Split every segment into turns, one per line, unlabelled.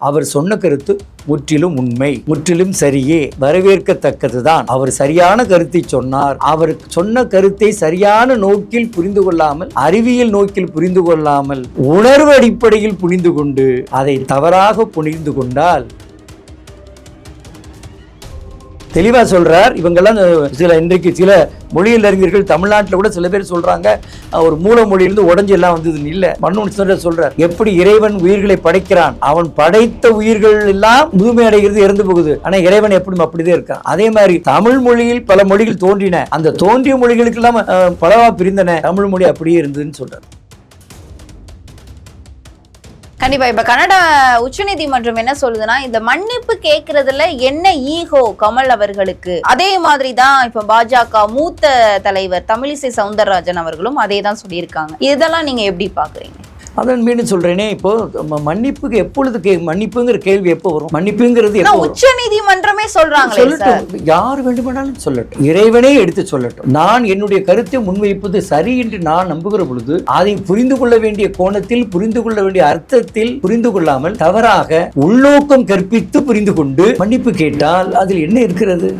அவர் சொன்ன கருத்து முற்றிலும் உண்மை முற்றிலும் சரியே வரவேற்கத்தக்கதுதான். அவர் சரியான கருத்தை சொன்னார். அவர் சொன்ன கருத்தை சரியான நோக்கில் புரிந்து கொள்ளாமல் அறிவியல் நோக்கில் புரிந்து கொள்ளாமல் உணர்வு அடிப்படையில் புரிந்து கொண்டு அதை தவறாக புரிந்து கொண்டால் தெளிவாக சொல்கிறார் இவங்கெல்லாம் சில இன்றைக்கு சில மொழியில் அறிஞர்கள் தமிழ்நாட்டில் கூட சில பேர் சொல்கிறாங்க ஒரு மூல மொழியிலிருந்து உடஞ்சி எல்லாம் வந்ததுன்னு இல்லை. மண்ணு சொல்ற சொல்கிறார் எப்படி இறைவன் உயிர்களை படைக்கிறான்? அவன் படைத்த உயிர்கள் எல்லாம் முதுமை அடைகிறது இறந்து போகுது. ஆனால் இறைவன் எப்படி அப்படிதான் இருக்கான். அதே மாதிரி தமிழ் மொழியில் பல மொழிகள் தோன்றின. அந்த தோன்றிய மொழிகளுக்கு எல்லாம் பலவா பிரிந்தன. தமிழ் மொழி அப்படியே இருந்ததுன்னு சொல்கிறார்
கண்டிப்பா. இப்ப கனடா உச்சநீதிமன்றம் என்ன சொல்லுதுன்னா இந்த மன்னிப்பு கேட்கறதுல என்ன ஈகோ கமல் அவர்களுக்கு? அதே மாதிரி தான் இப்ப பாஜக மூத்த தலைவர் தமிழிசை சவுந்தரராஜன் அவர்களும் அதே தான் சொல்லியிருக்காங்க. இதெல்லாம் நீங்க எப்படி பாக்குறீங்க?
அதான் மீண்டும் சொல்றேனே இப்போ மன்னிப்புக்கு எப்பொழுது கே மன்னிப்புங்கிற கேள்வி எப்போ வரும்? மன்னிப்புங்கிறது?
உச்ச நீதிமன்றமே சொல்றாங்களே சார்.
சொல்லட்டும் யார் வேண்டுமானாலும் சொல்லட்டும். இறைவனே எடுத்து சொல்லட்டும். நான் என்னுடைய கருத்தை முன்வைப்பது சரி என்று நான் நம்புகிற பொழுது அதை புரிந்து கொள்ள வேண்டிய கோணத்தில் புரிந்து கொள்ள வேண்டிய அர்த்தத்தில் புரிந்து கொள்ளாமல் தவறாக உள்நோக்கம் கற்பித்து புரிந்து கொண்டு மன்னிப்பு கேட்டால் அதில் என்ன இருக்கிறது?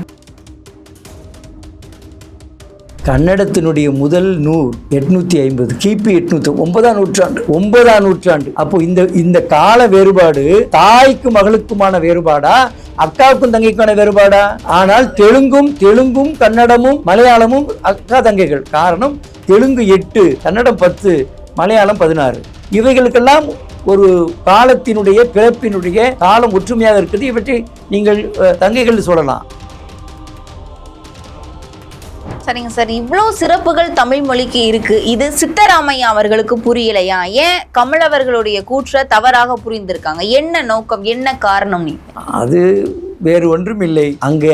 கன்னடத்தினுடைய முதல் நூல் எட்நூத்தி ஐம்பது கிபி எட்நூத்தி ஒன்பதாம் நூற்றாண்டு ஒன்பதாம் நூற்றாண்டு. அப்போ இந்த இந்த கால வேறுபாடு தாய்க்கு மகளுக்குமான வேறுபாடா அக்காவுக்கும் தங்கைக்கான வேறுபாடா? ஆனால் தெலுங்கும் தெலுங்கும் கன்னடமும் மலையாளமும் அக்கா தங்கைகள். காரணம் தெலுங்கு எட்டு கன்னடம் பத்து மலையாளம் பதினாறு. இவைகளுக்கெல்லாம் ஒரு காலத்தினுடைய பிறப்பினுடைய காலம் ஒற்றுமையாக இருக்குது. இவற்றை நீங்கள் தங்கைகள் சொல்லலாம்.
சரிங்க சார். இவ்வளோ சிறப்புகள் தமிழ் மொழிக்கு இருக்கு. இது சித்தராமையா அவர்களுக்கு புரியலையா? ஏன் கமல் அவர்களுடைய கூற்றை தவறாக புரிந்திருக்காங்க? என்ன நோக்கம் என்ன காரணம்? நீ
அது வேறு ஒன்றும் இல்லை. அங்கே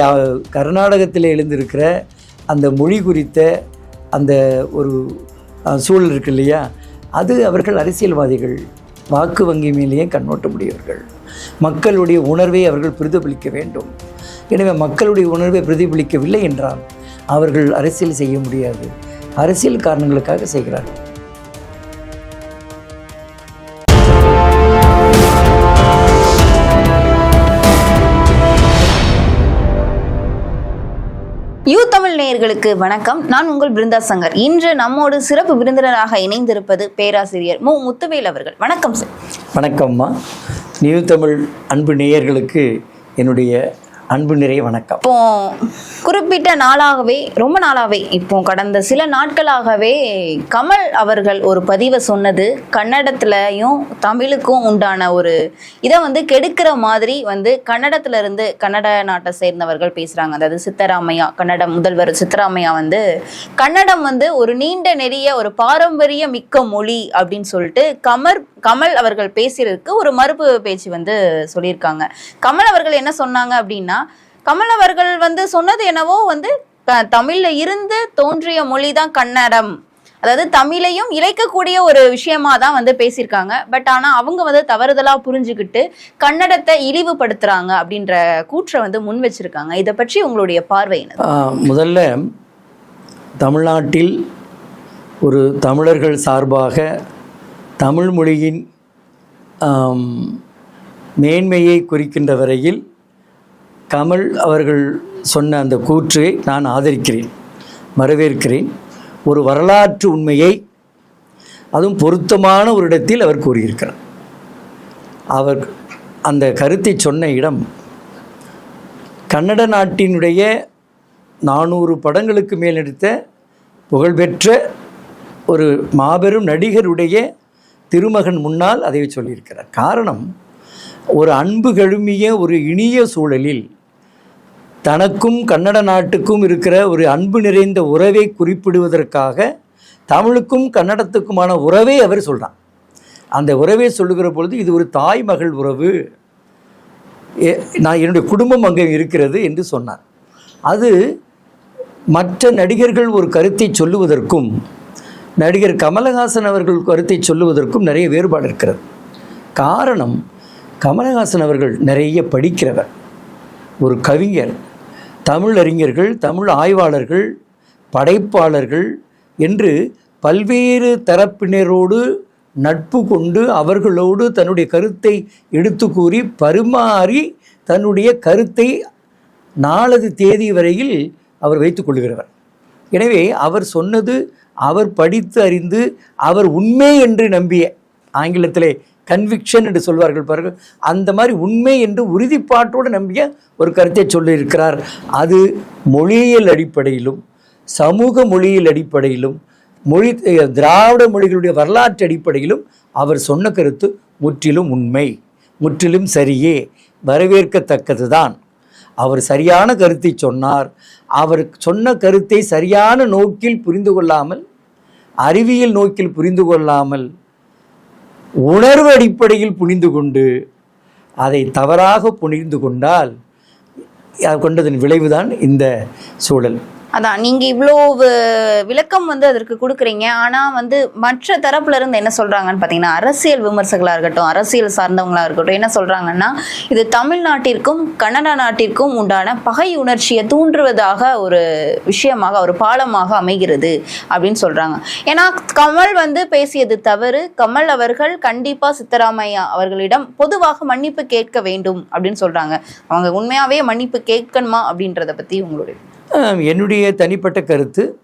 கர்நாடகத்தில் எழுந்திருக்கிற அந்த மொழி குறித்த அந்த ஒரு சூழல் இருக்கு இல்லையா? அது அவர்கள் அரசியல்வாதிகள் வாக்கு வங்கி மேலேயே கண்ணோட்டமுடையவர்கள். மக்களுடைய உணர்வை அவர்கள் பிரதிபலிக்க வேண்டும். எனவே மக்களுடைய உணர்வை பிரதிபலிக்கவில்லை என்றால் அவர்கள் அரசியல் செய்ய முடியாது. அரசியல் காரணங்களுக்காக செய்கிறார்கள்.
யூ தமிழ் நேயர்களுக்கு வணக்கம். நான் உங்கள் பிருந்தா சங்கர். இன்று நம்மோடு சிறப்பு விருந்தினராக இணைந்திருப்பது பேராசிரியர் மு. முத்துவேல் அவர்கள். வணக்கம் சார்
வணக்கம்மா. நியூ தமிழ் அன்பு நேயர்களுக்கு என்னுடைய அன்பு நிறைய வணக்கம்.
இப்போ குறிப்பிட்ட நாளாகவே ரொம்ப நாளாகவே இப்போ கடந்த சில நாட்களாகவே கமல் அவர்கள் ஒரு பதிவை சொன்னது கன்னடத்துலையும் தமிழுக்கும் உண்டான ஒரு இதை வந்து கெடுக்கிற மாதிரி வந்து கன்னடத்துல இருந்து கன்னட நாட்டை சேர்ந்தவர்கள் பேசுறாங்க. அதாவது சித்தராமையா கன்னட முதல்வர் சித்தராமையா வந்து கன்னடம் வந்து ஒரு நீண்ட நெறிய ஒரு பாரம்பரிய மிக்க மொழி அப்படின்னு சொல்லிட்டு கமர் கமல் அவர்கள் பேசுறதுக்கு ஒரு மறுப்பு பேச்சு வந்து சொல்லியிருக்காங்க. கமல் அவர்கள் என்ன சொன்னாங்க அப்படின்னா கமல் அவர்கள் வந்து சொன்னது என்னவோ வந்து தமிழ்ல இருந்து தோன்றிய மொழி தான் கன்னடம். அதாவது தமிழையும் இழைக்கக்கூடிய ஒரு விஷயமா தான் வந்து பேசியிருக்காங்க. பட் ஆனால் அவங்க வந்து தவறுதலாக புரிஞ்சுக்கிட்டு கன்னடத்தை இழிவுபடுத்துகிறாங்க அப்படின்ற கூற்றை வந்து முன் வச்சிருக்காங்க. இதை பற்றி உங்களுடைய பார்வை என்ன
முதல்ல தமிழ்நாட்டில் ஒரு தமிழர்கள் சார்பாக தமிழ் மொழியின் மேன்மையை குறிக்கின்ற வரையில் கமல் அவர்கள் சொன்ன அந்த கூற்றை நான் ஆதரிக்கிறேன் வரவேற்கிறேன். ஒரு வரலாற்று உண்மையை அதுவும் பொருத்தமான ஒரு இடத்தில் அவர் கூறியிருக்கிறார். அவர் அந்த கருத்தை சொன்ன இடம் கன்னட நாட்டினுடைய நானூறு படங்களுக்கு மேல் எடுத்த புகழ்பெற்ற ஒரு மாபெரும் நடிகருடைய திருமகன் முன்னால் அதை சொல்லியிருக்கிறார். காரணம் ஒரு அன்பு கழுமிய ஒரு இனிய சூழலில் தனக்கும் கன்னட நாட்டுக்கும் இருக்கிற ஒரு அன்பு நிறைந்த உறவை குறிப்பிடுவதற்காக தமிழுக்கும் கன்னடத்துக்குமான உறவை அவர் சொல்கிறான் அந்த உறவை சொல்லுகிற பொழுது இது ஒரு தாய் மகள் உறவு. நான் என்னுடைய குடும்பம் அங்கே இருக்கிறது என்று சொன்னார். அது மற்ற நடிகர்கள் ஒரு கருத்தை சொல்லுவதற்கும் நடிகர் கமலஹாசன் அவர்கள் கருத்தை சொல்லுவதற்கும் நிறைய வேறுபாடு இருக்கிறது. காரணம் கமலஹாசன் அவர்கள் நிறைய படிக்கிறவர். ஒரு கவிஞர் தமிழறிஞர்கள் தமிழ் ஆய்வாளர்கள் படைப்பாளர்கள் என்று பல்வேறு தரப்பினரோடு நட்பு கொண்டு அவர்களோடு தன்னுடைய கருத்தை எடுத்து கூறி பரிமாறி தன்னுடைய கருத்தை நாலது தேதி வரையில் அவர் வைத்துக் கொள்கிறவர். எனவே அவர் சொன்னது அவர் படித்து அறிந்து அவர் உண்மை என்று நம்பிய ஆங்கிலத்திலே கன்விக்ஷன் என்று சொல்வார்கள் பாருங்கள். அந்த மாதிரி உண்மை என்று உறுதிப்பாட்டோடு நம்பிய ஒரு கருத்தை சொல்லியிருக்கிறார். அது மொழியியல் அடிப்படையிலும் சமூக மொழியியல் அடிப்படையிலும் மொழி திராவிட மொழிகளுடைய வரலாற்று அடிப்படையிலும் அவர் சொன்ன கருத்து முற்றிலும் உண்மை முற்றிலும் சரியே வரவேற்கத்தக்கதுதான். அவர் சரியான கருத்தை சொன்னார். அவர் சொன்ன கருத்தை சரியான நோக்கில் புரிந்து கொள்ளாமல் அறிவியல் நோக்கில் புரிந்து கொள்ளாமல் உணர்வு அடிப்படையில் புனிந்து கொண்டு அதை தவறாக புனிந்து கொண்டால் கொண்டதன் விளைவுதான் இந்த சூழல்.
அதான் நீங்க இவ்வளோ விளக்கம் வந்து அதற்கு கொடுக்குறீங்க. ஆனா வந்து மற்ற தரப்புல இருந்து என்ன சொல்றாங்கன்னு பாத்தீங்கன்னா அரசியல் விமர்சகர்களா இருக்கட்டும் அரசியல் சார்ந்தவங்களா இருக்கட்டும் என்ன சொல்றாங்கன்னா இது தமிழ்நாட்டிற்கும் கனடா நாட்டிற்கும் உண்டான பகை உணர்ச்சியை தூண்டுவதாக ஒரு விஷயமாக ஒரு பாலமாக அமைகிறது அப்படின்னு சொல்றாங்க. ஏன்னா கமல் வந்து பேசியது தவறு. கமல் அவர்கள் கண்டிப்பா சித்தராமையா அவர்களிடம் பொதுவாக மன்னிப்பு கேட்க வேண்டும் அப்படின்னு சொல்றாங்க. அவங்க உண்மையாவே மன்னிப்பு கேட்கணுமா அப்படின்றத பத்தி உங்களுடைய
என்னுடைய தனிப்பட்ட கருத்து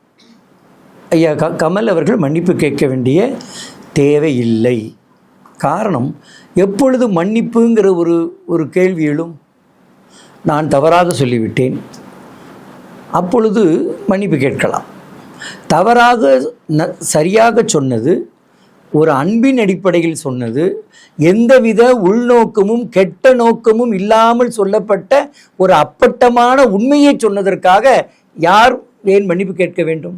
ஐயா க கமல் அவர்கள் மன்னிப்பு கேட்க வேண்டிய தேவை இல்லை காரணம் எப்பொழுது மன்னிப்புங்கிற ஒரு ஒரு கேள்வி எழும்? நான் தவறாக சொல்லிவிட்டேன். அப்பொழுது மன்னிப்பு கேட்கலாம். தவறாக ந சரியாக சொன்னது ஒரு அன்பின் அடிப்படையில் சொன்னது எந்தவித உள்நோக்கமும் கெட்ட நோக்கமும் இல்லாமல் சொல்லப்பட்ட ஒரு அப்பட்டமான உண்மையை சொன்னதற்காக யார் ஏன் மன்னிப்பு கேட்க வேண்டும்?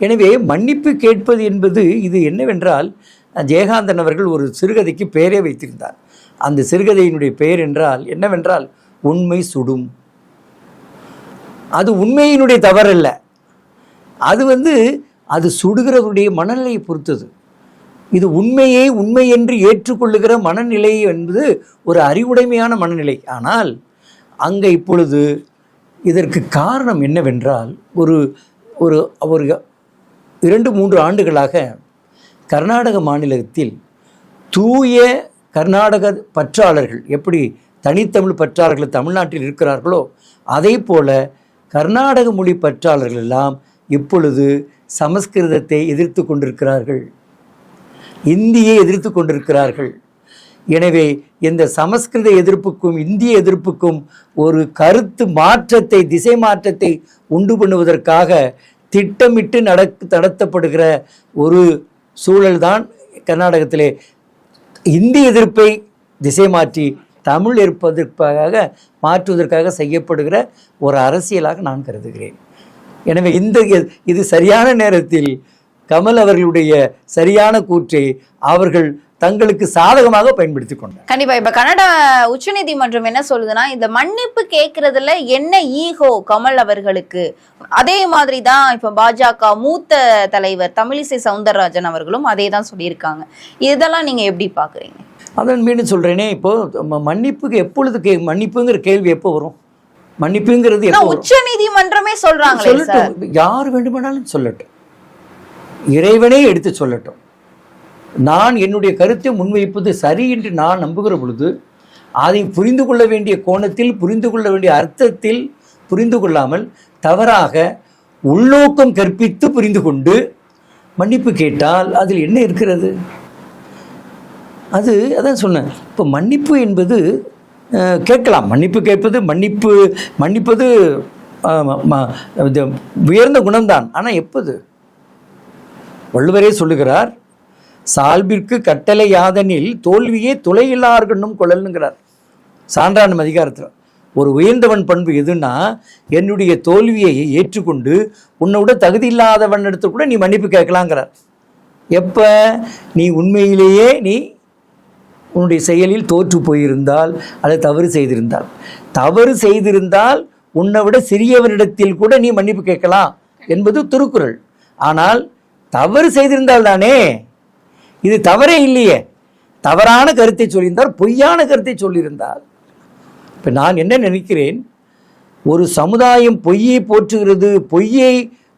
எனவே மன்னிப்பு கேட்பது என்பது இது என்னவென்றால் ஜெயகாந்தன் அவர்கள் ஒரு சிறுகதைக்கு பெயரே வைத்திருந்தார். அந்த சிறுகதையினுடைய பெயர் என்றால் என்னவென்றால் உண்மை சுடும். அது உண்மையினுடைய தவறல்ல. அது வந்து அது சுடுகிறவருடைய மனநிலையை பொறுத்தது. இது உண்மையை உண்மை என்று ஏற்றுக்கொள்ளுகிற மனநிலை என்பது ஒரு அறிவுடைமையான மனநிலை. ஆனால் அங்கே இப்பொழுது இதற்கு காரணம் என்னவென்றால் ஒரு ஒரு ஒரு இரண்டு மூன்று ஆண்டுகளாக கர்நாடக மாநிலத்தில் தூய கர்நாடக பற்றாளர்கள் எப்படி தனித்தமிழ் பற்றாளர்கள் தமிழ்நாட்டில் இருக்கிறார்களோ அதே போல கர்நாடக மொழி பற்றாளர்கள் எல்லாம் இப்பொழுது சமஸ்கிருதத்தை எதிர்த்து கொண்டிருக்கிறார்கள். இந்தியை எதிர்த்து கொண்டிருக்கிறார்கள். எனவே இந்த சமஸ்கிருத எதிர்ப்புக்கும் இந்திய எதிர்ப்புக்கும் ஒரு கருத்து மாற்றத்தை திசை மாற்றத்தை உண்டு பண்ணுவதற்காக திட்டமிட்டு நடக் நடத்தப்படுகிற ஒரு சூழல்தான் கர்நாடகத்திலே இந்தி எதிர்ப்பை திசை மாற்றி தமிழ் இருப்பதற்காக மாற்றுவதற்காக செய்யப்படுகிற ஒரு அரசியலாக நான் கருதுகிறேன். எனவே இந்த இது சரியான நேரத்தில் கமல் அவர்களுடைய சரியான கூற்றை அவர்கள் தங்களுக்கு சாதகமாக பயன்படுத்தி கொண்டார்.
கண்டிப்பா. இப்ப கனடா உச்சநீதிமன்றம் என்ன சொல்லுதுன்னா இந்த மன்னிப்பு கேட்கறதுல என்ன ஈகோ கமல் அவர்களுக்கு? அதே மாதிரி தான் இப்ப பாஜக மூத்த தலைவர் தமிழிசை சவுந்தரராஜன் அவர்களும் அதே தான் சொல்லியிருக்காங்க. இதெல்லாம் நீங்க எப்படி பாக்குறீங்க?
அதன் மீண்டும் சொல்கிறேனே இப்போ மன்னிப்புக்கு எப்பொழுது கே மன்னிப்புங்கிற கேள்வி எப்போ வரும்? மன்னிப்புங்கிறது
உச்ச நீதிமன்றமே சொல்றாங்களே சார்.
சொல்லட்டும் யார் வேண்டுமானாலும் சொல்லட்டும். இறைவனே எடுத்து சொல்லட்டும். நான் என்னுடைய கருத்தை முன்வைப்பது சரி என்று நான் நம்புகிற பொழுது அதை புரிந்து கொள்ள வேண்டிய கோணத்தில் புரிந்து கொள்ள வேண்டிய அர்த்தத்தில் புரிந்து கொள்ளாமல் தவறாக உள்நோக்கம் கற்பித்து புரிந்து கொண்டு மன்னிப்பு கேட்டால் அதில் என்ன இருக்கிறது? அது அதான் சொன்னேன். இப்போ மன்னிப்பு என்பது கேட்கலாம். மன்னிப்பு கேட்பது மன்னிப்பு மன்னிப்பது உயர்ந்த குணம்தான். ஆனால் எப்போது? வள்ளுவரே சொல்லுகிறார் சால்பிற்கு கட்டளை யாதனில் தோல்வியே துளையில்லார்கண்ணும் கொள்ளலுங்கிறார் சான்றானும் அதிகாரத்தில். ஒரு உயர்ந்தவன் பண்பு எதுன்னா என்னுடைய தோல்வியை ஏற்றுக்கொண்டு உன்னை விட தகுதி இல்லாதவன் எடுத்து கூட நீ மன்னிப்பு கேட்கலாங்கிறார். எப்போ? நீ உண்மையிலேயே நீ உன்னுடைய செயலில் தோற்று போயிருந்தால் அல்லது தவறு செய்திருந்தால். தவறு செய்திருந்தால் உன்னை விட சிறியவனிடத்தில் கூட நீ மன்னிப்பு கேட்கலாம் என்பது திருக்குறள். ஆனால் தவறு செய்திருந்தால் தானே இது தவறே இல்லையே. தவறான கருத்தை சொல்லியிருந்தால் பொய்யான கருத்தை சொல்லியிருந்தால் இப்போ நான் என்ன நினைக்கிறேன்? ஒரு சமுதாயம் பொய்யை போற்றுகிறது பொய்யை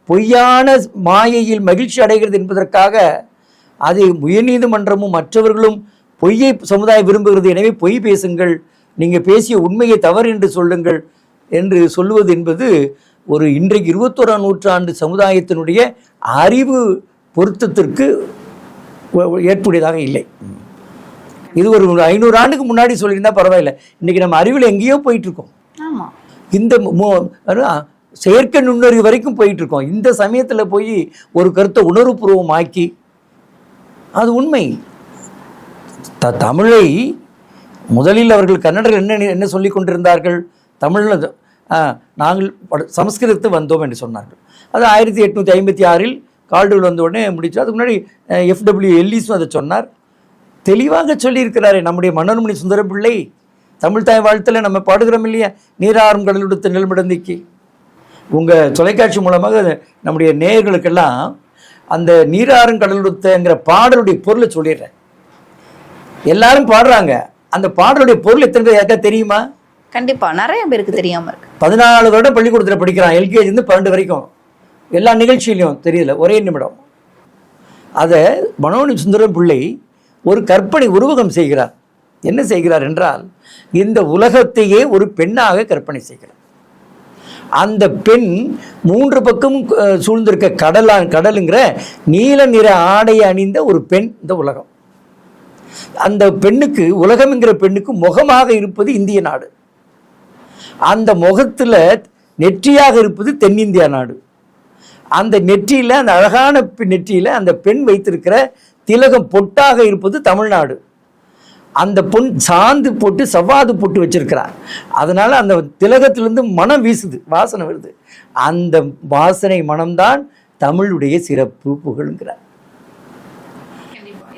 பொய்யான மாயையில் மகிழ்ச்சி அடைகிறது என்பதற்காக அதை உயர்நீதிமன்றமும் மற்றவர்களும் பொய்யை சமுதாயம் விரும்புகிறது. எனவே பொய் பேசுங்கள் நீங்கள் பேசிய உண்மையை தவறு என்று சொல்லுங்கள் என்று சொல்லுவது என்பது ஒரு இன்றைக்கு இருபத்தோராம் நூற்றாண்டு சமுதாயத்தினுடைய அறிவு பொருத்தத்திற்கு ஏற்புடையதாக இல்லை. இது ஒரு ஐநூறு ஆண்டுக்கு முன்னாடி சொல்லியிருந்தா பரவாயில்லை. இன்னைக்கு நம்ம அறிவில் எங்கேயோ போயிட்டு இருக்கோம் இந்த செயற்கை நுண்ணறிவு வரைக்கும் போயிட்டு இருக்கோம் இந்த சமயத்தில் போய் ஒரு கருத்தை உணர்வுபூர்வமாக்கி அது உண்மை. த தமிழை முதலில் அவர்கள் கன்னடர்கள் என்ன என்ன சொல்லி கொண்டிருந்தார்கள்? தமிழில் நாங்கள் பட- சமஸ்கிருதத்தை வந்தோம் என்று சொன்னார்கள். அது ஆயிரத்தி எட்நூற்றி ஐம்பத்தி ஆறில் கால்டுவல் வந்த உடனே முடிச்சு அதுக்கு முன்னாடி எஃப்டபிள்யூ எல்லிஸும் அதை சொன்னார். தெளிவாக சொல்லியிருக்கிறாரே நம்முடைய மன்னர்மணி சுந்தர பிள்ளை தமிழ் தாய் வாழ்த்தில் நம்ம பாடுகிறோம் இல்லையா? நீராறும் கடலுடுத்த நிலமிடந்திக்கு உங்கள் தொலைக்காட்சி மூலமாக நம்முடைய நேயர்களுக்கெல்லாம் அந்த நீராறும் கடலுடுத்தங்கிற பாடலுடைய பொருளை சொல்லிடுறேன். எல்லாரும் பாடுறாங்க. அந்த பாடலுடைய பொருள் எத்தனை பேர் யாருக்கா தெரியுமா?
கண்டிப்பா. நிறைய பேருக்கு தெரியாம இருக்கு.
பதினாலு வருடம் பள்ளிக்கூடத்தில் படிக்கிறான் எல்கேஜிலேருந்து பன்னெண்டு வரைக்கும். எல்லா நிகழ்ச்சியிலையும் தெரியல ஒரே நிமிடம். அதை மனோனி சுந்தரம் பிள்ளை ஒரு கற்பனை உருவகம் செய்கிறார். என்ன செய்கிறார் என்றால் இந்த உலகத்தையே ஒரு பெண்ணாக கற்பனை செய்கிறார். அந்த பெண் மூன்று பக்கமும் சூழ்ந்திருக்க கடலா கடலுங்கிற நீல நிற ஆடையை அணிந்த ஒரு பெண் இந்த உலகம். அந்த பெண்ணுக்கு உலகம்ங்கிற பெண்ணுக்கு முகமாக இருப்பது இந்திய நாடு. அந்த முகத்துல நெற்றியாக இருப்பது தென்னிந்தியா நாடு. அந்த நெற்றியில் அந்த அழகான பெ- நெற்றியில அந்த பெண் வைத்திருக்கிற திலகம் பொட்டாக இருப்பது தமிழ்நாடு. அந்த பொன் சாந்து போட்டு சவ்வாது போட்டு வச்சிருக்கிறார். அதனால அந்த திலகத்திலிருந்து மனம் வீசுது வாசனை வருது. அந்த வாசனை மனம்தான் தமிழுடைய சிறப்பு புகழுங்கிறார்.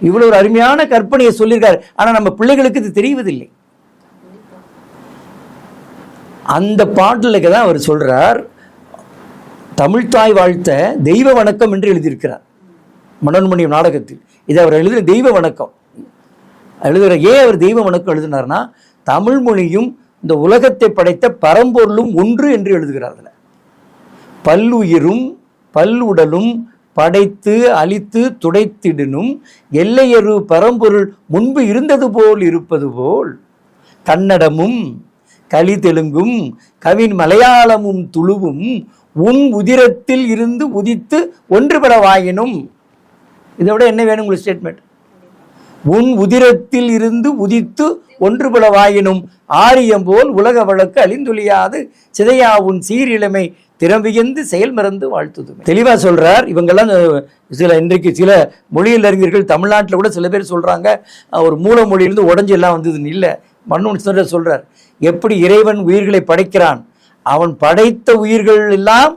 இவ்வளவு ஒரு அருமையான கற்பனையை சொல்லியிருக்காரு. ஆனா நம்ம பிள்ளைகளுக்கு இது தெரிவதில்லை. அந்த பாட்டிலுக்கு தான் அவர் சொல்கிறார் தமிழ்தாய் வாழ்த்த தெய்வ வணக்கம் என்று எழுதியிருக்கிறார். மனோன்மணியம் நாடகத்தில். இது அவர் எழுதின தெய்வ வணக்கம். எழுதுகிற ஏன் அவர் தெய்வ வணக்கம் எழுதினார்னா தமிழ் மொழியும் இந்த உலகத்தை படைத்த பரம்பொருளும் ஒன்று என்று எழுதுகிறார் அதில். பல்லுயிரும் பல்லுடலும் படைத்து அழித்து துடைத்திடனும் எல்லையறு பரம்பொருள் முன்பு இருந்தது போல் இருப்பது போல் கன்னடமும் கலி தெலுங்கும் கவின் மலையாளமும் துளுவும் உன் உதிரத்தில் இருந்து உதித்து ஒன்றுபடவாயினும் இதை விட என்ன வேணும் உங்களுக்கு ஸ்டேட்மெண்ட் உன் உதிரத்தில் இருந்து உதித்து ஒன்றுபடவாயினும் ஆரியம் போல் உலக வழக்கு அழிந்துளியாது சிதையா உன் சீரிழமை திறம்பியந்து செயல் மறந்து வாழ்த்துது தெளிவாக சொல்கிறார் இவங்கெல்லாம் சில இன்றைக்கு சில மொழியில் அறிஞர்கள் தமிழ்நாட்டில் கூட சில பேர் சொல்கிறாங்க ஒரு மூல மொழியிலேருந்து உடஞ்சி எல்லாம் வந்ததுன்னு இல்லை. மண்ணு சொல்ற எப்படி இறைவன் உயிர்களை படைக்கிறான்? அவன் படைத்த உயிர்கள் எல்லாம்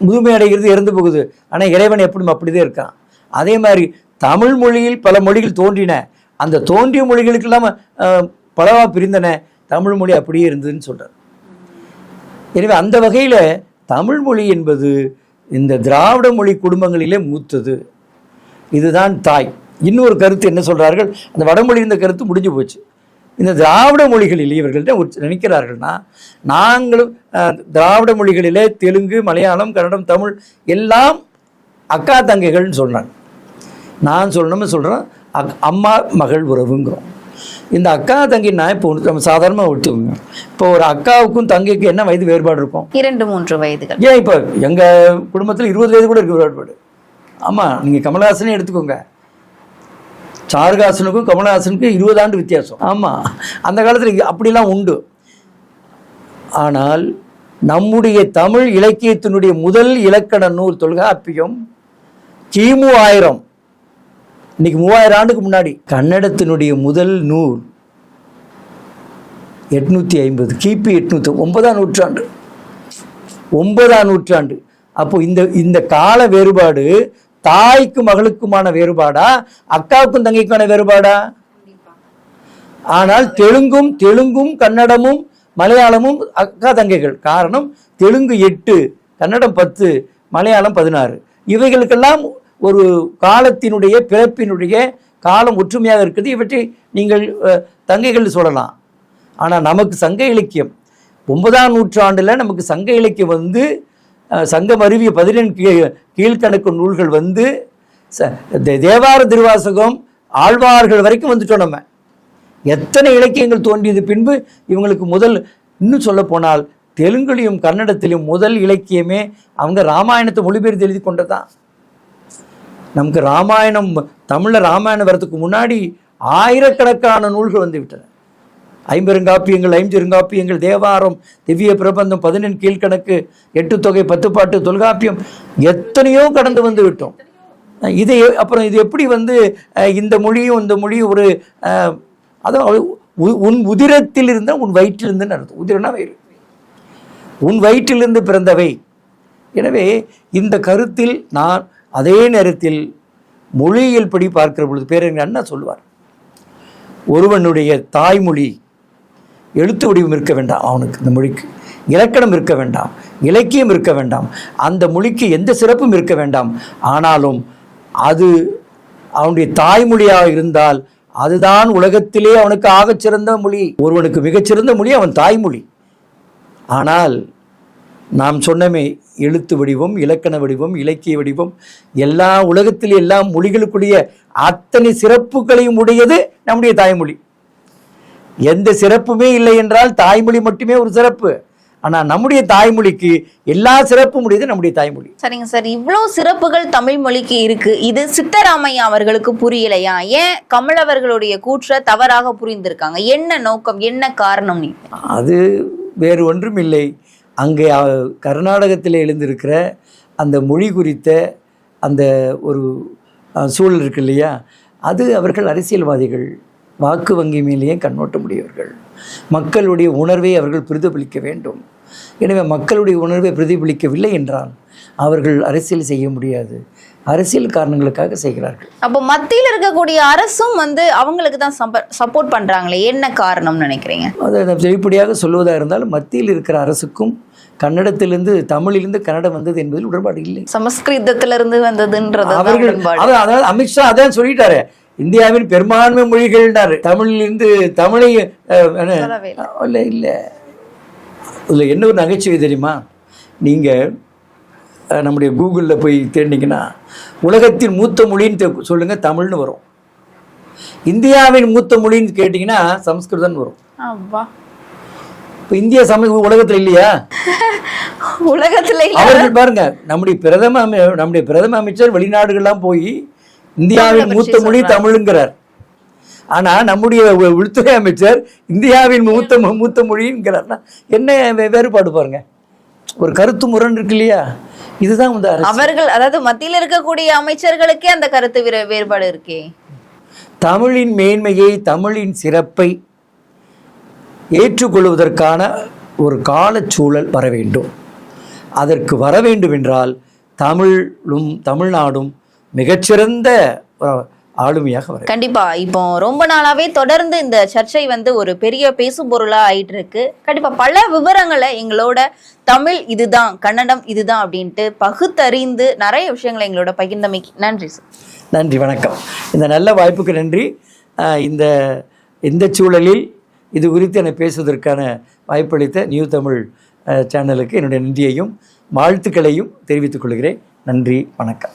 முதுமை அடைகிறது இறந்து போகுது. ஆனால் இறைவன் எப்படி அப்படிதான் இருக்கான். அதே மாதிரி தமிழ் மொழியில் பல மொழிகள் தோன்றின. அந்த தோன்றிய மொழிகளுக்கெல்லாம் பலவாக பலவா பிரிந்தன. தமிழ் மொழி அப்படியே இருந்ததுன்னு சொல்கிறார் எனவே அந்த வகையில் தமிழ் மொழி என்பது இந்த திராவிட மொழி குடும்பங்களிலே மூத்தது. இதுதான் தாய். இன்னொரு கருத்து என்ன சொல்கிறார்கள் அந்த வடமொழி இந்த கருத்து முடிஞ்சு போச்சு. இந்த திராவிட மொழிகளில் இவர்கள்ட்ட ஒரு நினைக்கிறார்கள்னா நாங்களும் திராவிட மொழிகளிலே தெலுங்கு மலையாளம் கன்னடம் தமிழ் எல்லாம் அக்கா தங்கைகள்னு சொல்றாங்க. நான் சொல்லணும்னு சொல்கிறேன் அக் அம்மா மகள் உறவுங்கிறோம். இந்த அக்கா தங்கினா இப்போ நம்ம சாதாரணமாக எடுத்துக்கோங்க இப்போ ஒரு அக்காவுக்கும் தங்கைக்கும் என்ன வயது வேறுபாடு இருக்கும்?
இரண்டு மூன்று வயதுகள்.
ஏன் இப்போ எங்கள் குடும்பத்தில் இருபது வயது கூட இருக்கு வேறுபாடு? ஆமாம் நீங்கள் கமலஹாசனே எடுத்துக்கோங்க. சாருகாசனுக்கும் கமலஹாசனுக்கும் இருபது ஆண்டு வித்தியாசம். ஆமாம் அந்த காலத்தில் அப்படிலாம் உண்டு. ஆனால் நம்முடைய தமிழ் இலக்கியத்தினுடைய முதல் இலக்கண நூல் தொல்காப்பியம் கிமு ஆயிரம். இன்னைக்கு மூவாயிரம் ஆண்டுக்கு முன்னாடி கன்னடத்தினுடைய முதல் நூல் எட்நூற்றி ஐம்பது கிபி எட்நூற்றி ஒன்பதாம் நூற்றாண்டு. ஒன்பதாம் நூற்றாண்டு. அப்போ இந்த இந்த கால வேறுபாடு தாய்க்கு மகளுக்குமான வேறுபாடா? அக்காவுக்கும் தங்கைக்கான வேறுபாடா? ஆனால் தெலுங்கும் தெலுங்கும் கன்னடமும் மலையாளமும் அக்கா தங்கைகள். காரணம் தெலுங்கு எட்டு கன்னடம் பத்து மலையாளம் பதினாறு. இவைகளுக்கெல்லாம் ஒரு காலத்தினுடைய பிறப்பினுடைய காலம் ஒற்றுமையாக இருக்குது. இவற்றை நீங்கள் தங்கைகள் சொல்லலாம். ஆனால் நமக்கு சங்க இலக்கியம். ஒன்பதாம் நூற்றாண்டில் நமக்கு சங்க இலக்கியம் வந்து சங்கம் அருவிய பதினெண் கீழ்கணக்கு நூல்கள் வந்து ச- தேவார திருவாசகம் ஆழ்வார்கள் வரைக்கும் வந்துட்டோம் நம்ம. எத்தனை இலக்கியங்கள் தோன்றியது பின்பு இவங்களுக்கு முதல் இன்னும் சொல்ல போனால் தெலுங்குலையும் கன்னடத்திலும் முதல் இலக்கியமே அவங்க ராமாயணத்தை மொழிபெயர்த்து எழுதி கொண்டதான் நமக்கு ராமாயணம் தமிழில் ராமாயணம் வரதுக்கு முன்னாடி ஆயிரக்கணக்கான நூல்கள் வந்து விட்டன. ஐம்பெருங்காப்பியங்கள் ஐம்பெருங்காப்பியங்கள் தேவாரம் திவ்ய பிரபந்தம் பதினெண் கீழ்கணக்கு எட்டு தொகை பத்து பாட்டு தொல்காப்பியம் எத்தனையோ கடந்து வந்து விட்டோம். இதை அப்புறம் இது எப்படி வந்து இந்த மொழியும் இந்த மொழியும் ஒரு அதாவது உ- உன் உதிரத்தில் இருந்தால் உன் வயிற்றிலிருந்துன்னு அர்த்தம். உதிரனா வயிறு. உன் வயிற்றிலிருந்து பிறந்தவை. எனவே இந்த கருத்தில் நான் அதே நேரத்தில் மொழியியல் படி பார்க்கிற பொழுது பேரறிஞர் அண்ணா சொல்லுவார். ஒருவனுடைய தாய்மொழி எழுத்து வடிவம் இருக்க வேண்டாம் அவனுக்கு இந்த மொழிக்கு. இலக்கணம் இருக்க வேண்டாம் இலக்கியம் இருக்க வேண்டாம் அந்த மொழிக்கு எந்த சிறப்பும் இருக்க வேண்டாம். ஆனாலும் அது அவனுடைய தாய்மொழியாக இருந்தால் அதுதான் உலகத்திலே அவனுக்கு ஆகச் சிறந்த மொழி. ஒருவனுக்கு மிகச்சிறந்த மொழி அவன் தாய்மொழி. ஆனால் நாம் சொன்னமே எழுத்து வடிவம் இலக்கண வடிவம் இலக்கிய வடிவம் எல்லா உலகத்தில் எல்லா மொழிகளுக்குரிய அத்தனை சிறப்புகளையும் உடையது நம்முடைய தாய்மொழி. எந்த சிறப்புமே இல்லை என்றால் தாய்மொழி மட்டுமே ஒரு சிறப்பு. ஆனால் நம்முடைய தாய்மொழிக்கு எல்லா சிறப்பும் உடையது நம்முடைய தாய்மொழி.
சரிங்க சார். இவ்வளோ சிறப்புகள் தமிழ் மொழிக்கு இருக்கு. இது சித்தராமையா அவர்களுக்கு புரியலையா? ஏன் கமல் அவர்களுடைய கூற்றை தவறாக புரிந்திருக்காங்க? என்ன நோக்கம்? என்ன காரணம்? நீ
அது வேறு ஒன்றும் இல்லை. அங்கே கர்நாடகத்தில் எழுந்திருக்கிற அந்த மொழி குறித்த அந்த ஒரு சூழல் இருக்கு இல்லையா? அது அவர்கள் அரசியல்வாதிகள். வாக்கு வங்கி மேலேயே கண்ணோட்ட முடியவர்கள். மக்களுடைய உணர்வை அவர்கள் பிரதிபலிக்க வேண்டும். எனவே மக்களுடைய உணர்வை பிரதிபலிக்கவில்லை என்றால் அவர்கள் அரசியல் செய்ய முடியாது. அரசியல் காரணங்களுக்காக செய்கிறார்கள்.
அப்போ மத்தியில் இருக்கக்கூடிய அரசும் வந்து அவங்களுக்கு தான் சப்போர்ட் பண்றாங்களே? என்ன காரணம் நினைக்கிறீங்க?
அதை வெளிப்படையாக சொல்வதாக இருந்தால் மத்தியில் இருக்கிற அரசுக்கும் கன்னடத்திலிருந்து தமிழிலிருந்து கன்னடம் வந்தது என்பதில் உடன்பாடு இல்லை.
சமஸ்கிருதத்துல இருந்து வந்ததுன்றது தான்
அவர்கள் அதாவது அமித்ஷா அதான் சொல்லிட்டாரு. இந்தியாவின் பெரும்பான்மை மொழிகள்னாரு. தமிழிலிருந்து தமிழை
இல்லை.
இல்லை என்ன ஒரு நகைச்சுவை தெரியுமா? நீங்கள் நம்முடைய கூகுளில் போய் தேடினீங்கன்னா உலகத்தின் மூத்த மொழின்னு தெ- சொல்லுங்க தமிழ்னு வரும். இந்தியாவின் மூத்த மொழின்னு கேட்டிங்கன்னா சமஸ்கிருதம்னு வரும். இப்போ இந்தியா சம உலகத்தில் இல்லையா?
உலகத்துல
அவர்கள் பாருங்க நம்முடைய பிரதம நம்முடைய பிரதம அமைச்சர் வெளிநாடுகள்லாம் போய் இந்தியாவின் மூத்த மொழி. தமிழுங்கிறார். ஆனா நம்முடைய உள்துறை அமைச்சர் இந்தியாவின் மூத்த மூத்த மொழிங்கிறார்னா என்ன வேறுபாடு பாருங்க. ஒரு கருத்து முரண் இருக்கு இல்லையா? இதுதான் வந்து
அவர்கள் அதாவது மத்தியில் இருக்கக்கூடிய அமைச்சர்களுக்கே அந்த கருத்து வேறு- வேறுபாடு இருக்கே.
தமிழின் மேன்மையை தமிழின் சிறப்பை ஏற்றுக்கொள்வதற்கான ஒரு காலச்சூழல் வர வேண்டும். அதற்கு வர வேண்டும் என்றால் தமிழும் தமிழ்நாடும் மிகச்சிறந்த ஆளுமையாக வர
கண்டிப்பா. இப்போ ரொம்ப நாளாவே தொடர்ந்து இந்த சர்ச்சை வந்து ஒரு பெரிய பேசும் பொருளா ஆயிட்டு இருக்கு கண்டிப்பா பல விவரங்களை எங்களோட தமிழ் இதுதான் கன்னடம் இதுதான் அப்படின்ட்டு பகுத்தறிந்து நிறைய விஷயங்களை எங்களோட பகிர்ந்தமைக்கு நன்றி சார்.
நன்றி வணக்கம். இந்த நல்ல வாய்ப்புக்கு நன்றி. இந்த இந்த சூழலில் இது குறித்து என பேசுவதற்கான வாய்ப்பளித்த நியூ தமிழ் சேனலுக்கு என்னுடைய நன்றியையும் வாழ்த்துக்களையும் தெரிவித்துக் கொள்கிறேன். நன்றி வணக்கம்.